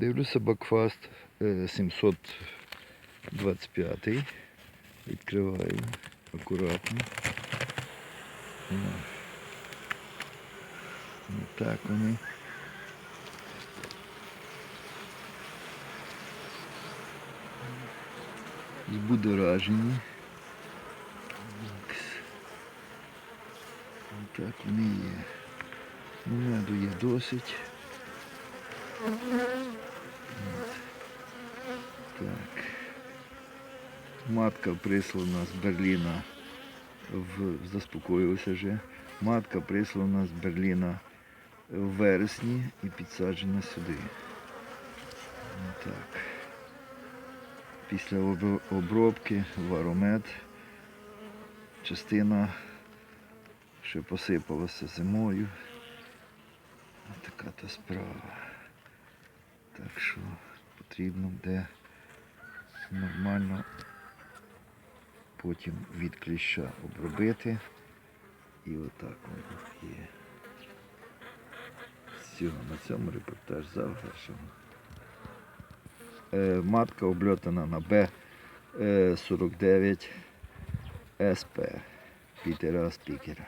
Дивлюся Бакфаст е, 725. Відкриваю акуратно. Так вони. Збудоражені. Так вони є. Ну, меду є досить. Так. Матка прислана з Берліна. В, заспокоїлася вже. Матка прислана з Берліна в вересні і підсаджена сюди. Так. Після обробки варомет частина ще посипалася зимою. Така то справа. Так що потрібно буде нормально потім від кліща обробити. І отак воно є. Все, на цьому репортаж завершено. Е, матка обльотана на Б49 СП Пітера Спікера.